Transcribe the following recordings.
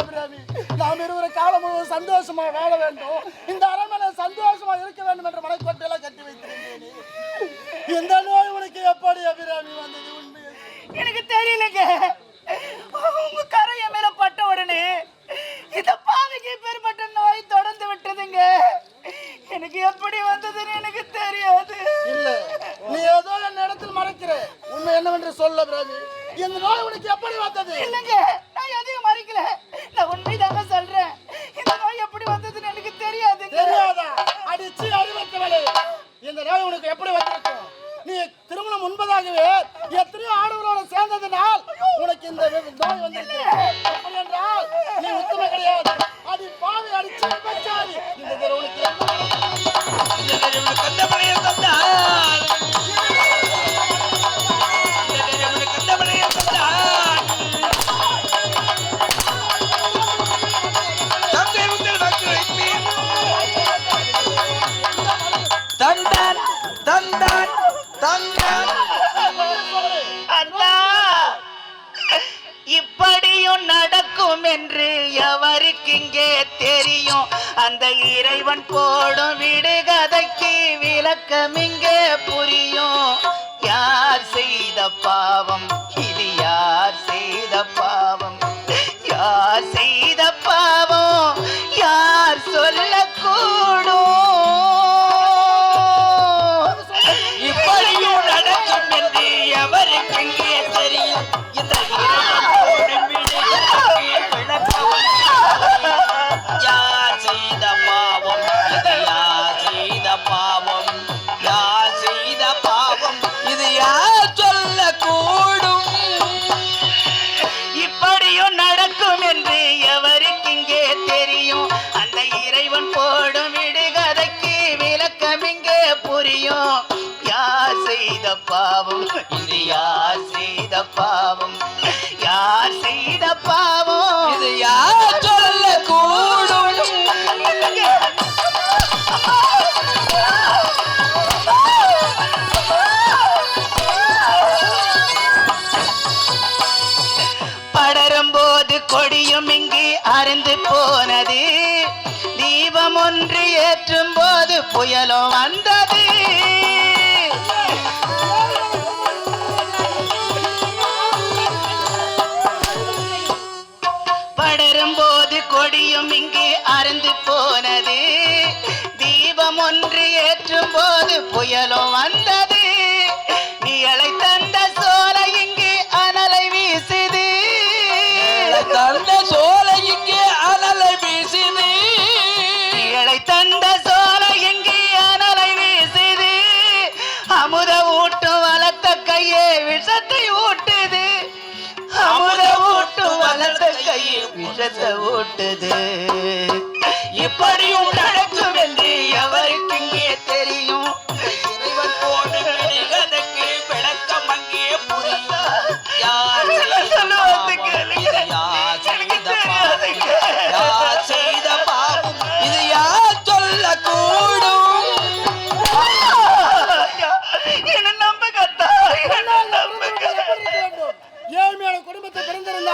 அபிராமி. நாம் இருவரும் காலம் முழுவதும் சந்தோஷமா வாழ வேண்டும். இந்த அரண்மனை சந்தோஷமா இருக்க வேண்டும் என்ற மனக்கோட்டையெல்லாம் கட்டி வைத்திருந்தேன் இந்த நோய் உனக்கு எப்படி அபிராமி வந்தது உண்மை எனக்கு தெரியலங்க. உங்க கரைய மேல பட்ட உடனே இந்த பாவைக்கு பேர்பட்ட நோய் தொடர்ந்து விட்டதுங்க. எனக்கு எப்படி வந்ததுன்னு எனக்கு தெரியாது. இல்ல நீ ஏதோ என் இடத்தில் மறைக்கிற. உண்மை என்னவென்று சொல்ல அபிராமி. இந்த நோய் உனக்கு எப்படி வந்தது? இல்லைங்க நான் எதையும் மறைக்கல. நான் உண்மைதாங்க சொல்றேன். இந்த நோய் எப்படி வந்ததுன்னு எனக்கு தெரியாது? தெரியாதா அடிச்சு அறிவத்தவளே இந்த நோய் உனக்கு எப்படி வந்திருக்கும்? நீ திருமணம் முன்பதாகவே எத்தனையோ ஆடவரோட சேர்ந்ததுனால் உனக்கு இந்த நோய் வந்திருக்கு என்றால் நீ உத்தம கிடையாது. கதை இறைவன் போடும் விடு கதைக்கு விளக்கம் இங்கே புரியும். யார் செய்த பாவம்? இது யார் செய்த பாவம்? யார் செய்த பாவம் புரியும் யார் செய்த பாவம்? இது யார் செய்த பாவம். யார் செய்த பாவம்? இது யார் படரும் போது கொடியும் இங்கு அருந்து போனது. தீபம் ஒன்று ஏற்றும் போது புயலும் வந்தது. போனது. தீபம் ஒன்று ஏற்றும் போது புயலும் வந்தது. நிழலை தந்த சோலை இங்கு அனலை வீசுது. தந்த சோலை இங்கே அனலை வீசுது. நிழலை தந்த சோலை இங்கு அனலை வீசுது. அமுத ஊட்டும் வளர்த்த கையே விஷத்தை அமுத ஊட்டும் கை கையே விஷத்தை ஊட்டுது இப்படியும் நடக்கும் என்று எவருக்கு இங்கே தெரியும்? இறைவன் போடு விளக்கம் அங்கே புரியும். யார்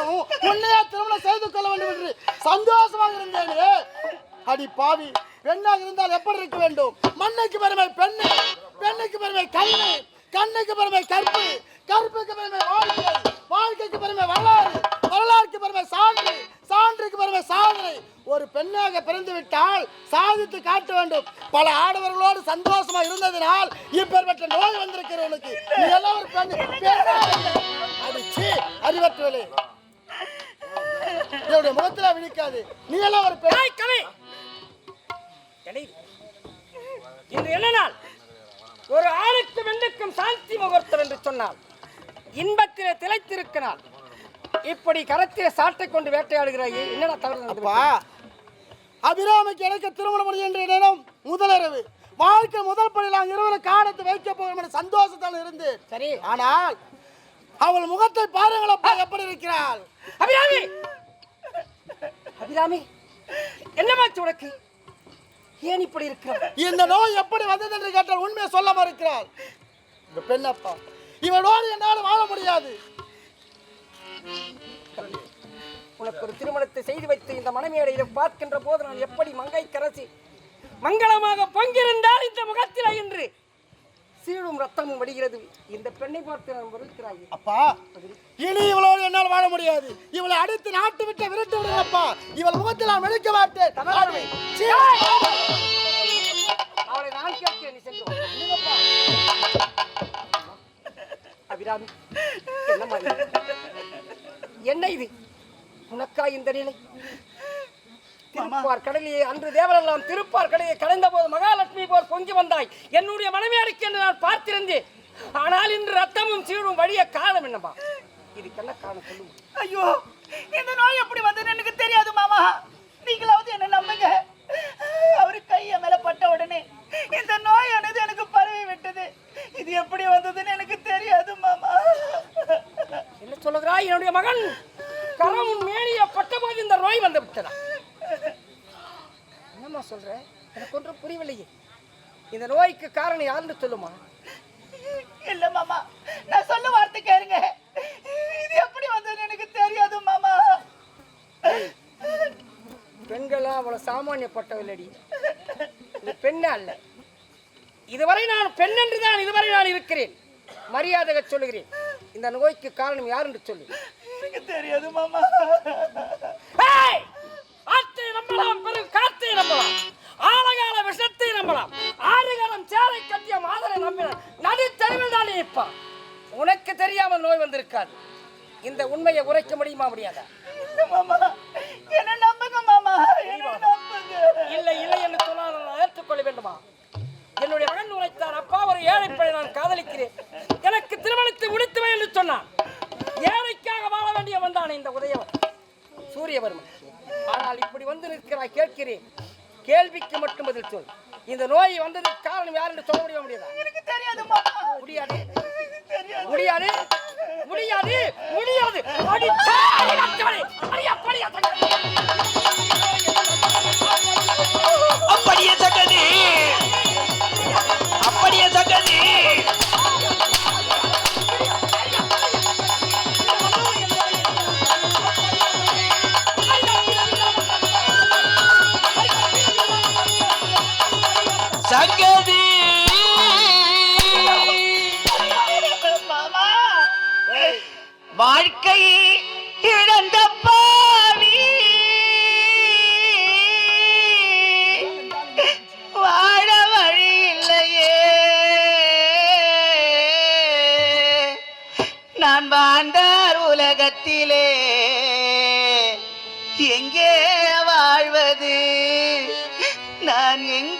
இருந்தாலும் உன்னையா திருமணம் செய்து கொள்ள வேண்டும் என்று சந்தோஷமாக இருந்தேனே. அடி பாவி பெண்ணாக இருந்தால் எப்படி இருக்க வேண்டும்? மண்ணுக்கு பெருமை பெண்ணு பெண்ணுக்கு பெருமை கண்ணு கண்ணுக்கு பெருமை கற்பு கற்புக்கு பெருமை வாழ்க்கை வாழ்க்கைக்கு பெருமை வரலாறு வரலாறுக்கு பெருமை சான்று சான்றுக்கு பெருமை சாதனை. ஒரு பெண்ணாக பிறந்து விட்டால் சாதித்து காட்ட வேண்டும். பல ஆடவர்களோடு சந்தோஷமா இருந்ததினால் இப்பேற்பட்ட நோய் வந்திருக்கிறவனுக்கு எல்லாம் ஒரு பெண் அடிச்சு அறிவற்றவில்லை என்னுடைய முகத்துல விழிக்காது. நீ எல்லாம் ஒரு பெண் கவி! இடையில். இன்று என்ன நாள்? ஒரு ஆணுக்கும் பெண்ணுக்கும் சாந்தி முகூர்த்தம் என்று சொன்னால் இன்பத்திலே திளைத்திருக்க நாள் இப்படி கரத்திலே சாட்டை கொண்டு வேட்டையாடுகிறாயே என்னடா தவறு அப்பா அபிராமிக்கு எனக்கு திருமணம் முடியும் என்ற நேரம் முதலிரவு வாழ்க்கை முதல் படியில் நாங்கள் இருவரும் காலத்து வைக்க போகிறோம் என்ற சந்தோஷத்தால் இருந்து. சரி. ஆனால் அவள் முகத்தை பாருங்கள் அப்பா எப்படி இருக்கிறாள்? அபிராமி! அபிராமி என்னமாச்சு உனக்கு? ஏன் இப்படி இருக்கிறாய் இந்த நோய் எப்படி வந்தது என்று கேட்டால் உண்மையை சொல்ல மறுக்கிறாள் இந்த பெண்ணப்பா இவனோடு என்னால் வாழ முடியாது. உனக்கு ஒரு திருமணத்தை செய்து வைத்து இந்த மனைமேடையில பார்க்கின்ற போது நான் எப்படி மங்கை கரசி மங்களமாக பங்கிருந்தால் இந்த முகத்தில் இன்று சீழும் ரத்தமும் வடிகிறது. இந்த பெண்ணை பார்த்து நான் வருகிறாய் அப்பா இனி இவளோடு என்னால் வாழ முடியாது. இவளை அடித்து நாட்டு விட்டு விரட்டு விடுங்கப்பா. இவள் முகத்தில் நான் வெளுக்க மாட்டேன்! அவளை நான் கேட்கிறேன் நீ சென்று. அபிராமி என்னம்மா? என்ன இது? உனக்கா இந்த நிலை? திருப்பார் கடலிலே அன்று தேவரெல்லாம் திருப்பார் கடலிலே கடந்த போது மகாலட்சுமி போர் பொங்கி வந்தாய். என்னுடைய மனைவியாருக்கு என்று நான் பார்த்திருந்தேன். ஆனால் இன்று ரத்தமும் சீழும் வழிய காரணம் என்னப்பா இதுக்கு என்ன காரணம் சொல்லுங்க. ஐயோ இந்த நோய் எப்படி வந்ததுன்னு எனக்கு தெரியாது மாமா. நீங்களாவது என்ன நம்புங்க. அவரு கைய மேல பட்ட உடனே இந்த நோயானது எனக்கு பரவி விட்டது. இது எப்படி வந்ததுன்னு எனக்கு தெரியாது மாமா. என்ன சொல்லுகிறாய்? என்னுடைய மகன் கரமும் மேனிய பட்டபோது இந்த நோய் வந்து விட்டதா? என்னம்மா சொல்ற? எனக்கு ஒன்றும் புரியவில்லையே. இந்த நோய்க்கு காரணம் யாருன்னு சொல்லுமா? இல்ல மாமா நான் சொல்ல வார்த்தை கேளுங்க. இது எப்படி வந்ததுன்னு எனக்கு தெரியாது மாமா. பெண்களா அவ்வளவு சாமானியப்பட்டவில்லடி இது பெண்ணே அல்ல. இதுவரை நான் பெண் என்று தான் இதுவரை நான் இருக்கிறேன். மரியாதை சொல்லுகிறேன். இந்த நோய்க்கு காரணம் யார் என்று சொல்லு. எனக்கு தெரியாது மாமா! ஆற்றை நம்பலாம் பெரும் நம்பலாம். ஆழகால விஷத்தை நம்பலாம். ஆறுகாலம் சேலை கட்டிய மாதரை நம்பினான் நடு தெருவில் தான் நிற்பான் உனக்கு தெரியாமல் நோய் வந்திருக்காது. இந்த உண்மையை உரைக்க முடியுமா முடியாதா? என்ன நம்புங்க மாமா. இல்லை இல்லை என்று சொன்னால் நான் ஏற்றுக்கொள்ள வேண்டுமா? என்னுடைய மகன் உரைத்தான் அப்பா ஒரு ஏழைப்படை நான் காதலிக்கிறேன். எனக்கு திருமணத்தை முடித்துவை என்று சொன்னான். ஏழைக்காக வாழ வேண்டிய வந்தான் இந்த உதயவன். சூரியவர்மன். ஆனால் இப்படி வந்து நிற்கிறாய் கேட்கிறேன். கேள்விக்கு மட்டும் பதில் சொல். இந்த நோய் வந்ததுக்கு காரணம் யார் என்று சொல்ல முடிய முடியாதா? எனக்கு தெரியாது. முடியாது. முடியாது. முடியாது. முடியாது சங்கதி வாழ்க்கை இழந்த பாவி. வாழ வழி இல்லையே. நான் வாழ்ந்தார் உலகத்திலே. எங்கே வாழ்வது? நான் எங்கே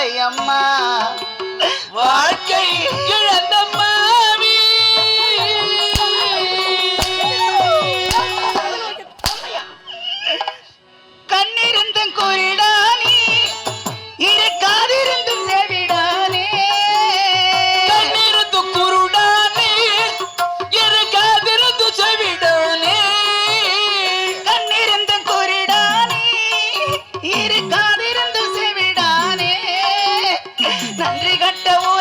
தொல்லை வாழ்க்கை இழந்த நன்றி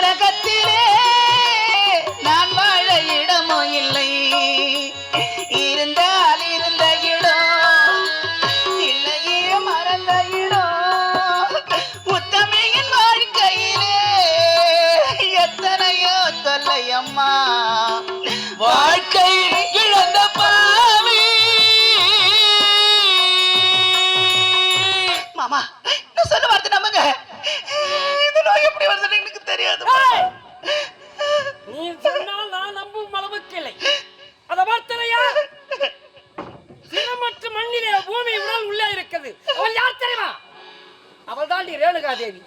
மகாதேவி.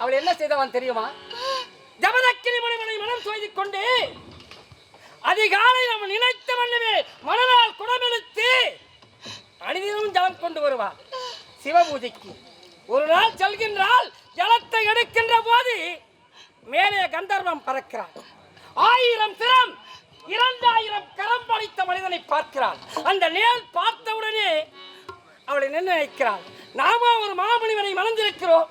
அவள் என்ன செய்தவன் தெரியுமா? ஜபதக்கினி முனிவனை மனம் செய்து கொண்டு அதிகாலை அவன் நினைத்த மண்ணுமே மனதால் குடமெடுத்து அணிதிலும் ஜலம் கொண்டு வருவார் சிவபூஜைக்கு ஒரு நாள் செல்கின்றால் ஜலத்தை எடுக்கின்ற போது மேலே கந்தர்வம் பறக்கிறாள். ஆயிரம் திறம் இரண்டாயிரம் கரம் படைத்த மனிதனை பார்க்கிறாள். அந்த நேர் பார்த்தவுடனே அவளை நிர்ணயிக்கிறாள். நாம ஒரு மாமணிவனை மணந்திருக்கிறோம்.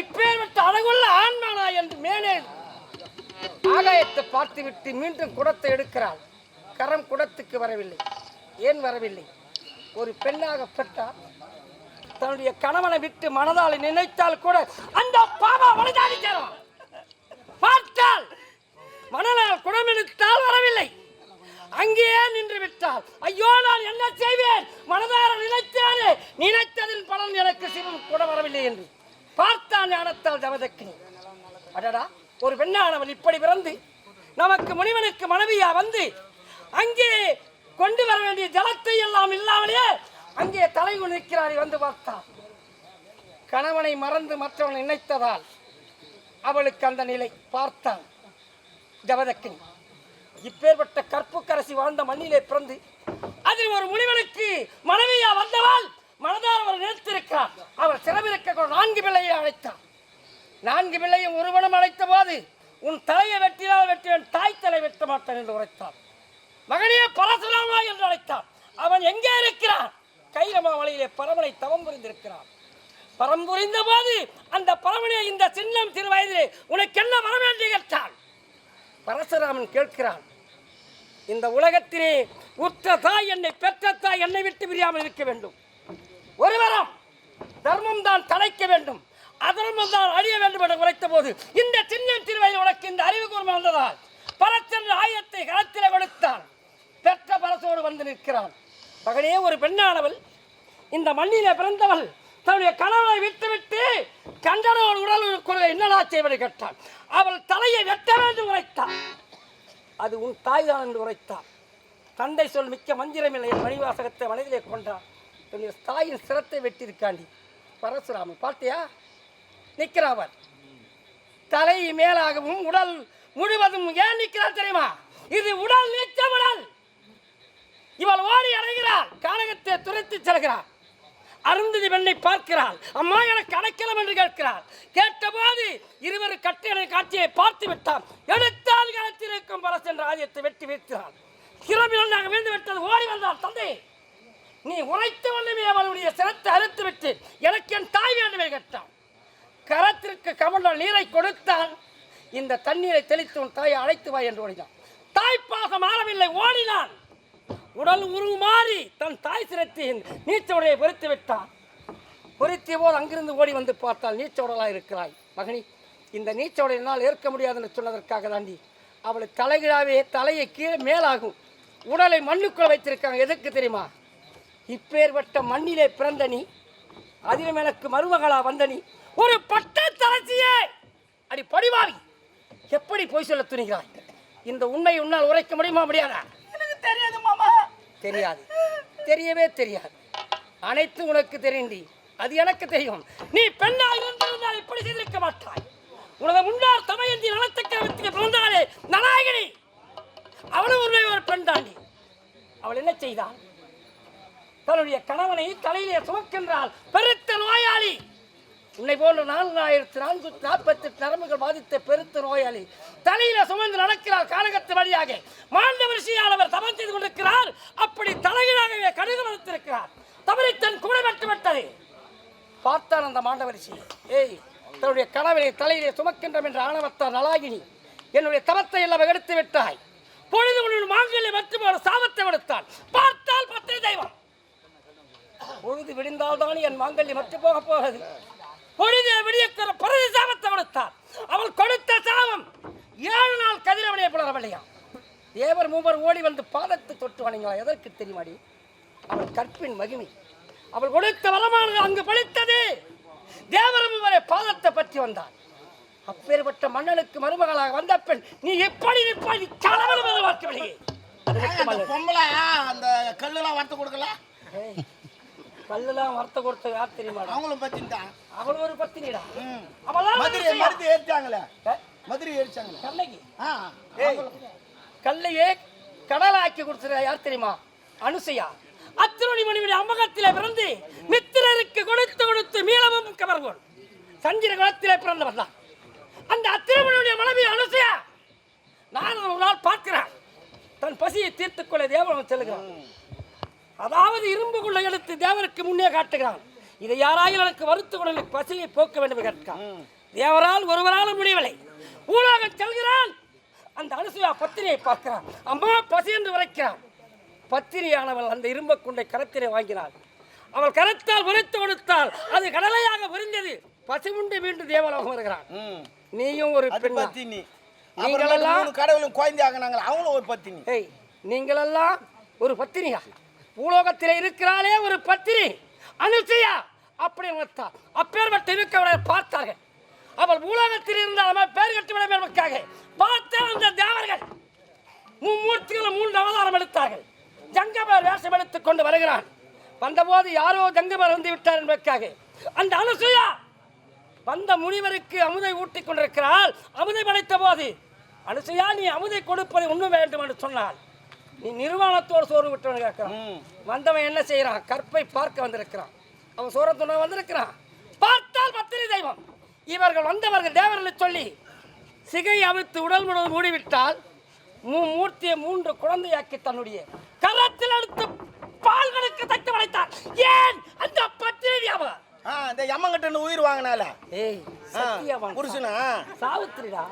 இப்பேற்பட்ட அழகுள்ள ஆண்மானா என்று மேலே ஆகாயத்தை பார்த்துவிட்டு மீண்டும் குடத்தை எடுக்கிறாள். கரம் குடத்துக்கு வரவில்லை. ஏன் வரவில்லை? ஒரு பெண்ணாக பெற்றால் தன்னுடைய கணவனை விட்டு மனதால் நினைத்தால் கூட அந்த பாபா வளைதாடி சேரும் பார்த்தால் மனதால் குடமெடுத்தால் வரவில்லை. அங்கேயே நின்று விட்டால் ஐயோ நான் என்ன செய்வேன்? மனதார நினைத்தானே? நினைத்ததின் பலன் எனக்கு சிவம் கூட வரவில்லை என்று. பார்த்தான் ஞானத்தால் தவதக்கினி. அடடா ஒரு பெண்ணானவள் இப்படி பிறந்து நமக்கு முனிவனுக்கு மனைவியா வந்து அங்கே கொண்டு வர வேண்டிய ஜலத்தை எல்லாம் இல்லாமலே அங்கே தலை நிற்கிறாரை வந்து பார்த்தான் கணவனை மறந்து மற்றவன் நினைத்ததால் அவளுக்கு அந்த நிலை பார்த்தான் ஜவதக்கினி இப்பேற்பட்ட கற்புக்கரசி வாழ்ந்த மண்ணிலே பிறந்து அதில் ஒரு முனிவனுக்கு மனைவியா வந்தவாள் மனதால் அவர் நினைத்திருக்கிறார் அவர் சிறவிருக்க நான்கு பிள்ளையை அழைத்தார் நான்கு பிள்ளையும் ஒருவனும் அழைத்த போது உன் தலையை வெட்டினால் வெட்டினேன் தாய் தலை வெட்ட மாட்டேன் என்று உரைத்தான். மகனே பரசுராமா என்று அழைத்தான். அவன் எங்கே இருக்கிறான்? கைரமா மலையிலே பரமனை தவம் புரிந்திருக்கிறான். பரம் புரிந்த போது அந்த பரமனை இந்த சின்னம் சிறு வயதிலே உனக்கு என்ன வர வேண்டி கேட்டான். பரசுராமன் கேட்கிறான் இந்த உலகத்திலே உற்ற தாய் என்னை பெற்ற தாய் என்னை விட்டு பிரியாமல் இருக்க வேண்டும். ஒருவரம் தர்மம் தான் தலைக்க வேண்டும். அதர்மம் வந்தால் அழிய வேண்டும் என்று உரைத்த போது இந்த சின்னம் திருவையில் உனக்கு இந்த அறிவு கூர்மை வந்ததால் பரச்சென்ற ஆயத்தை களத்திலே கொடுத்தான் பெற்ற பரசோடு வந்து நிற்கிறான் மகனே ஒரு பெண்ணானவள் இந்த மண்ணிலே பிறந்தவள் தன்னுடைய கணவனை விட்டுவிட்டு கண்டனோடு உடல் கொள்கை என்னடா செய்வதை கேட்டாள். அவள் தலையை வெட்ட வேண்டும் உரைத்தாள். அது உன் தாய்தான் என்று உரைத்தாள். தந்தை சொல் மிக்க மந்திரமில்லை என் மணிவாசகத்தை மனதிலே கொண்டான் என்னுடைய தாயின் சிரத்தை வெட்டியிருக்காண்டி. பரசுராமன் பார்த்தியா? நிற்கிறவர். தலை மேலாகவும் உடல் முழுவதும் ஏன் நிற்கிறார் தெரியுமா? இது உடல் நீச்ச உடல். இவள் ஓடி அடைகிறாள் கானகத்தை துரைத்து செல்கிறாள். அருந்ததி பெண்ணை பார்க்கிறாள் அம்மா எனக்கு அடைக்கலாம் என்று கேட்கிறாள். கேட்டபோது இருவர் கட்டிட காட்சியை பார்த்து விட்டான் எடுத்தால் களத்தில் இருக்கும் பரஸ் என்ற ஆதியத்தை வெட்டி வீழ்த்தினாள் கிளம்பினால் நாங்கள் வீழ்ந்து விட்டது ஓடி வந்தாள் தந்தை. நீ உரைத்த வல்லமே அவளுடைய சிரத்தை அறுத்து விட்டு எனக்கு என் தாய் வேண்டுமே கேட்டான். கரத்திற்கு கமண்டல் நீரை கொடுத்தான் இந்த தண்ணீரை தெளித்து உன் தாயை அழைத்து வா என்று ஓடினான் தாய்ப்பாசம் ஆறவில்லை ஓடினான். உடல் உருமாறி தன் தாய் சிரத்தியின் நீச்சவுடையை பொறித்து விட்டான். பொறித்திய போது அங்கிருந்து ஓடி வந்து பார்த்தால் நீச்சவுடலாக இருக்கிறாய். மகனி இந்த நீச்சவுடை என்னால் ஏற்க முடியாதுன்னு சொன்னதற்காக தாண்டி அவளை தலைகீழாவே தலையை கீழே மேலாகும். உடலை மண்ணுக்குள்ள வைத்திருக்காங்க எதுக்கு தெரியுமா? இப்பேற்பட்ட மண்ணிலே பிறந்த நீ அதிலும் எனக்கு மருமகளா வந்த நீ ஒரு பட்ட தரசியே அடி படிவாவி. எப்படி பொய் சொல்ல துணிகிறாய்? இந்த உண்மையை உன்னால் உரைக்க முடியுமா முடியாதா? எனக்கு தெரியாது மாமா. தெரியாது. தெரியவே தெரியாது. அனைத்து உனக்கு தெரியுண்டி அது எனக்கு தெரியும். நீ பெண்ணாக இருந்திருந்தால் இப்படி செய்திருக்க மாட்டாய். உனது முன்னாள் தமையந்தி நலத்தக்கரவத்துக்கு பிறந்தாலே நலாகினி அவளும் உன்னை ஒரு பெண் தாண்டி அவள் என்ன செய்தாள்? தன்னுடைய கணவனை தலையிலே சுமக்கின்றாள். பெருத்த நோயாளி. உன்னை போல நான்காயிரத்து நான்கு நாற்பத்தி எட்டு நரம்புகள் பாதித்த பெருத்த நோயாளி தலையில சுமந்து நடக்கிறார் காலகத்து வழியாக. மாண்ட ரிஷியானவர் தவம் செய்து கொண்டிருக்கிறார். அப்படி தலையிலாகவே கடிதம் வளர்த்திருக்கிறார். தவறி தன் கூட வெட்டு பார்த்தார் பார்த்தான் அந்த மாண்டவரிசி ஏய் தன்னுடைய கணவனை தலையிலே சுமக்கின்றோம் என்ற ஆணவத்தார் நலாகினி. என்னுடைய தவத்தை எல்லாம் எடுத்து விட்டாய். பொழுது உன்னுடைய மாங்கலை மற்றும் ஒரு சாபத்தை கொடுத்தாள் பார்த்தால் பத்திரை தெய்வம். பொழுது விடிந்தால்தான் என் மாங்கல்யம் மற்ற போக போகிறது. பொழுது விடியக்கிற பிறகு சாபத்தை கொடுத்தார் அவள் கொடுத்த சாபம் ஏழு நாள் கதிரவனை புலரவழியா தேவர் மூவர் ஓடி வந்து பாதத்தை தொட்டு வணங்கினாள் எதற்கு தெரியுமாடி? அவள் கற்பின் மகிமை. அவள் கொடுத்த வரமானது அங்கு பலித்தது தேவர் மூவரை பாதத்தை பற்றி வந்தார் அப்பேற்பட்ட மன்னனுக்கு மருமகளாக வந்த பெண் நீ எப்படி நிற்பாய் கணவன் பார்க்க வெளியே அது அந்த மட்டுமல்ல. பொம்பளை அந்த கல்லுலாம் வறுத்து கொடுக்கல? ஏய், கல்லுலாம் வறுத்த கொடுத்த யார் தெரியுமா அவங்களும் பத்தின்ட்டான் அவள் ஒரு பத்தினிடா. ம். அவளால் மதுரை மருத்து ஏறிச்சாங்களே மதுரை ஏறிச்சாங்களே ஏய், கல்லையே கடலாக்கி கொடுத்துற யார் தெரியுமா? அனுசையா. அத்திருணி மணிவுடைய அம்மகத்திலே பிறந்து மித்திரருக்கு கொடுத்து கொடுத்து மீளவும் கவர்வோன் சஞ்சிர குலத்திலே பிறந்தவர் தான். அந்த அத்திருமணியுடைய மனைவி அனுசையா. நான் ஒரு நாள் பார்க்கிறேன். தன் பசியை தீர்த்துக் கொள்ள தேவன் செல்கிறான். அதாவது இரும்புக்குள்ள எடுத்து தேவருக்கு முன்னே காட்டுகிறான். இதை யாராயும் எனக்கு வருத்து எனக்கு பசியை போக்க வேண்டும் என்று கேட்கிறான். தேவரால் ஒருவராலும் முடியவில்லை. ஊராக செல்கிறான். அந்த அனுசுயா பத்திரியை பார்க்கிறான். அம்மா பசி என்று உரைக்கிறான் பத்திரியானவள் அந்த இரும்பு குண்டை கரத்திலே வாங்கினாள். அவள் கரத்தால் உரைத்து கொடுத்தால் அது கடலையாக விரிந்தது. பசி உண்டு மீண்டும் தேவலோகம் வருகிறான். நீயும் ஒரு பெண்ணா. பத்தினி. நீங்களெல்லாம் கடவுளும் குழந்தை ஆகினாங்க அவங்களும் ஒரு பத்தினி. நீங்களெல்லாம் ஒரு பத்தினியா? பூலோகத்தில் இருக்கிறாளே ஒரு பத்தினி. அனுசையா அப்படி உணர்த்தா. அப்பேற்பட்ட இருக்கவரை பார்த்தார்கள். அவள் பூலோகத்தில் இருந்தாலும் பேர் கட்டுவிட என்பதற்காக பார்த்த அந்த தேவர்கள். மும்மூர்த்திகளும் மூன்று அவதாரம் எடுத்தார்கள். ஜங்கபர் வேஷம் எடுத்துக் கொண்டு வருகிறான். வந்தபோது யாரோ ஜங்கபர் வந்து விட்டார் என்பதற்காக. அந்த அனுசூயா வந்த முனிவருக்கு அமுதை ஊட்டிக் கொண்டிருக்கிறாள். அமுதை படைத்த போது அனுசையா நீ அமுதை கொடுப்பதை உண்மை வேண்டும் என்று சொன்னாள். நீ நிர்வாணத்தோடு சோறு விட்டவன் கேட்கிறான். வந்தவன் என்ன செய்யறான் கற்பை பார்க்க வந்திருக்கிறான். அவன் சோரத்துணை வந்திருக்கிறான். பார்த்தால் பத்திரி தெய்வம். இவர்கள் வந்தவர்கள் தேவர்களை சொல்லி சிகை அவிழ்த்து உடல் முழுவதும் மூடிவிட்டால் மூ மூர்த்தியை மூன்று குழந்தையாக்கி தன்னுடைய கரத்தில் எடுத்து பால்களுக்கு தட்டு வளைத்தார். ஏன்? அந்த பத்திரி அவன் இந்த எம்மங்கிட்ட உயிர் வாங்கினால. ஏய் சத்தியவான் புருஷனா? சாவித்திரிடா.